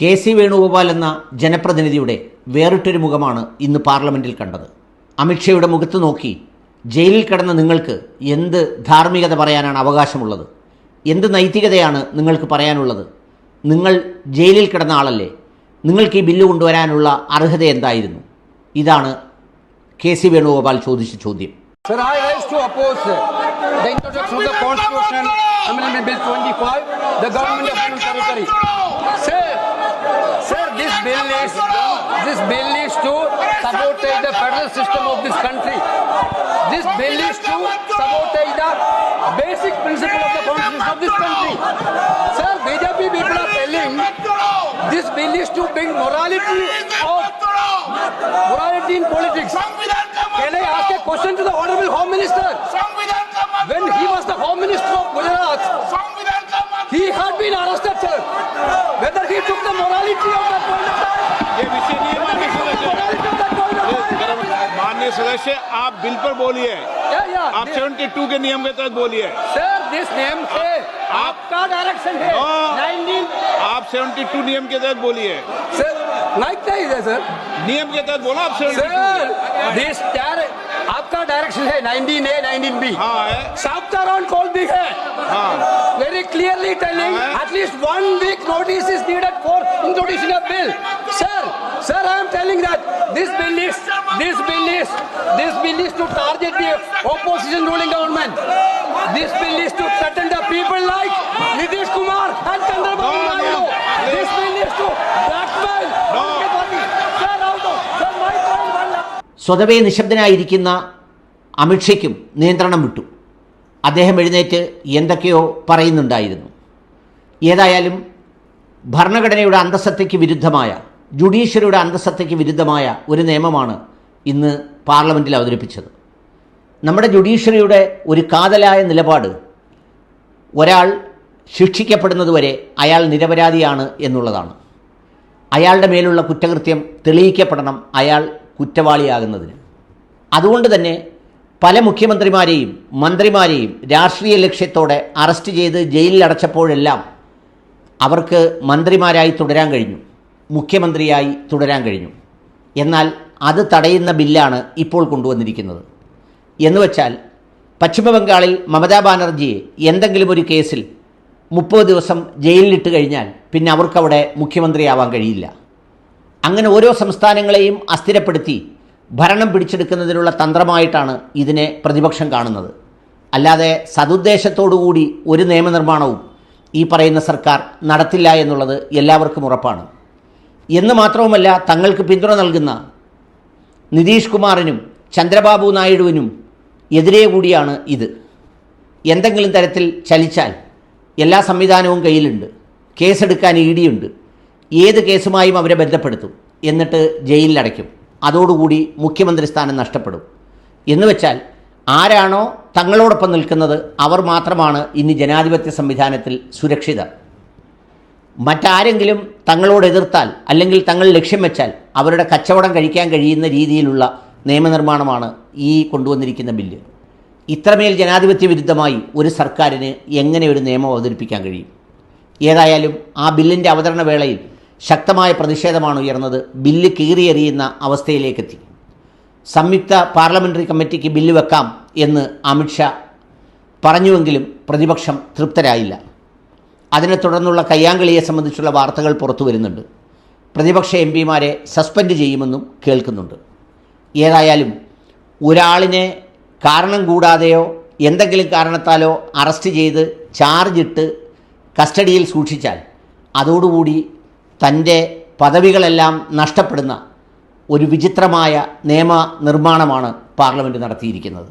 K C Venugopal എന്ന ജനപ്രതിനിധിയുടെ വേറിട്ടൊരു മുഖമാണ് ഇന്ന് പാർലമെന്റിൽ കണ്ടത്. അമിത്ഷയുടെ മുഖത്ത് നോക്കി ജയിലിൽ കിടന്ന നിങ്ങൾക്ക് എന്ത് ധാർമ്മികത പറയാനാണ് അവകാശമുള്ളത്? എന്ത് നൈതികതയാണ് നിങ്ങൾക്ക് പറയാനുള്ളത്? നിങ്ങൾ ജയിലിൽ കിടന്ന ആളല്ലേ? നിങ്ങൾക്ക് ഈ ബില്ല് കൊണ്ടുവരാനുള്ള അർഹത എന്തായിരുന്നു? ഇതാണ് കെ സി വേണുഗോപാൽ ചോദിച്ച ചോദ്യം. Sir, I rise to oppose the introduction of the Constitution Amendment Bill 25, the government of. Sir, sir, this bill is this bill is to sabotage the federal system of this country. This bill is to sabotage the basic principle of the constitution of this country. Sir, BJP people are telling this bill is to bring morality of morality in politics. Can I ask a question to the Honorable Home Minister? When he he had been arrested, sir. Whether he took the morality of that point of time, है whether he took the morality of that point of time. माननीय सदस्य आप bill पर बोलिए. आप 72 के नियम के तहत बोलिए Sir, this name है आपका डायरेक्शन है 19 आप 72 नियम के तहत बोलिए सर लाइक नहीं है सर नियम के तहत बोला आप 72 सर दिस आपका डायरेक्शन है नाइनटीन ए नाइनटीन बी हाँ, साउथ का राउंड कॉल भी है? Very clearly telling at least one week notice is needed for introduction of bill sir sir I am telling that this bill is this bill is this bill is to target the opposition ruling government this bill is to threaten the people like Nitish Kumar and Chandrababu Naidu this bill is to blackmail സ്വതവേ നിശബ്ദനായിരിക്കുന്ന അമിത്ഷയ്ക്കും നിയന്ത്രണം വിട്ടു. അദ്ദേഹം എഴുന്നേറ്റ് എന്തൊക്കെയോ പറയുന്നുണ്ടായിരുന്നു. ഏതായാലും ഭരണഘടനയുടെ അന്തസത്തയ്ക്ക് വിരുദ്ധമായ ജുഡീഷ്യറിയുടെ അന്തസത്തയ്ക്ക് വിരുദ്ധമായ ഒരു നിയമമാണ് ഇന്ന് പാർലമെന്റിൽ അവതരിപ്പിച്ചത്. നമ്മുടെ ജുഡീഷ്യറിയുടെ ഒരു കാതലായ നിലപാട് ഒരാൾ ശിക്ഷിക്കപ്പെടുന്നതുവരെ അയാൾ നിരപരാധിയാണ് എന്നുള്ളതാണ്. അയാളുടെ മേലുള്ള കുറ്റകൃത്യം തെളിയിക്കപ്പെടണം അയാൾ കുറ്റവാളിയാകുന്നതിന്. അതുകൊണ്ട് തന്നെ പല മുഖ്യമന്ത്രിമാരെയും മന്ത്രിമാരെയും രാഷ്ട്രീയ ലക്ഷ്യത്തോടെ അറസ്റ്റ് ചെയ്ത് ജയിലിൽ അടച്ചപ്പോഴെല്ലാം അവർക്ക് മന്ത്രിമാരായി തുടരാൻ കഴിഞ്ഞു മുഖ്യമന്ത്രിയായി തുടരാൻ കഴിഞ്ഞു. എന്നാൽ അത് തടയുന്ന ബില്ലാണ് ഇപ്പോൾ കൊണ്ടുവന്നിരിക്കുന്നത്. എന്നുവെച്ചാൽ പശ്ചിമബംഗാളിൽ മമതാ ബാനർജിയെ എന്തെങ്കിലും ഒരു കേസിൽ മുപ്പത് ദിവസം ജയിലിലിട്ട് കഴിഞ്ഞാൽ പിന്നെ അവർക്കവിടെ മുഖ്യമന്ത്രിയാവാൻ കഴിയില്ല. അങ്ങനെ ഓരോ സംസ്ഥാനങ്ങളെയും അസ്ഥിരപ്പെടുത്തി ഭരണം പിടിച്ചെടുക്കുന്നതിനുള്ള തന്ത്രമായിട്ടാണ് ഇതിനെ പ്രതിപക്ഷം കാണുന്നത്. അല്ലാതെ സതുദ്ദേശത്തോടുകൂടി ഒരു നിയമനിർമ്മാണവും ഈ പറയുന്ന സർക്കാർ നടത്തില്ല എന്നുള്ളത് എല്ലാവർക്കും ഉറപ്പാണ്. എന്ന് മാത്രവുമല്ല തങ്ങൾക്ക് പിന്തുണ നൽകുന്ന നിതീഷ് കുമാറിനും ചന്ദ്രബാബു നായിഡുവിനും എതിരെ കൂടിയാണ് ഇത്. എന്തെങ്കിലും തരത്തിൽ ചലിച്ചാൽ എല്ലാ സംവിധാനവും കയ്യിലുണ്ട്. കേസെടുക്കാൻ ഇ ഡിയുണ്ട് ഏത് കേസുമായും അവരെ ബന്ധപ്പെടുത്തും. എന്നിട്ട് ജയിലിലടയ്ക്കും. അതോടുകൂടി മുഖ്യമന്ത്രി സ്ഥാനം നഷ്ടപ്പെടും. എന്ന് വെച്ചാൽ ആരാണോ തങ്ങളോടൊപ്പം നിൽക്കുന്നത് അവർ മാത്രമാണ് ഇനി ജനാധിപത്യ സംവിധാനത്തിൽ സുരക്ഷിതർ. മറ്റാരെങ്കിലും തങ്ങളോട് എതിർത്താൽ അല്ലെങ്കിൽ തങ്ങൾ ലക്ഷ്യം വെച്ചാൽ അവരുടെ കച്ചവടം കഴിക്കാൻ കഴിയുന്ന രീതിയിലുള്ള നിയമനിർമ്മാണമാണ് ഈ കൊണ്ടുവന്നിരിക്കുന്ന ബില്ല്. ഇത്രമേൽ ജനാധിപത്യ വിരുദ്ധമായി ഒരു സർക്കാരിന് എങ്ങനെ ഒരു നിയമം അവതരിപ്പിക്കാൻ കഴിയും? ഏതായാലും ആ ബില്ലിന്റെ അവതരണ വേളയിൽ ശക്തമായ പ്രതിഷേധമാണ് ഉയർന്നത്. ബില്ല് കീറിയെറിയുന്ന അവസ്ഥയിലേക്കെത്തി. സംയുക്ത പാർലമെന്ററി കമ്മിറ്റിക്ക് ബില്ല് വെക്കാം എന്ന് അമിത്ഷാ പറഞ്ഞുവെങ്കിലും പ്രതിപക്ഷം തൃപ്തരായില്ല. അതിനെ തുടർന്നുള്ള കയ്യാങ്കളിയെ സംബന്ധിച്ചുള്ള വാർത്തകൾ പുറത്തു വരുന്നുണ്ട്. പ്രതിപക്ഷ എം പിമാരെ സസ്പെൻഡ് ചെയ്യുമെന്നും കേൾക്കുന്നുണ്ട്. ഏതായാലും ഒരാളിനെ കാരണം കൂടാതെയോ എന്തെങ്കിലും കാരണത്താലോ അറസ്റ്റ് ചെയ്ത് ചാർജിട്ട് കസ്റ്റഡിയിൽ സൂക്ഷിച്ചാൽ അതോടുകൂടി തന്റെ പദവികളെല്ലാം നഷ്ടപ്പെടുന്ന ഒരു വിചിത്രമായ നിയമ നിർമ്മാണമാണ് പാർലമെന്റ് നടത്തിയിരിക്കുന്നത്.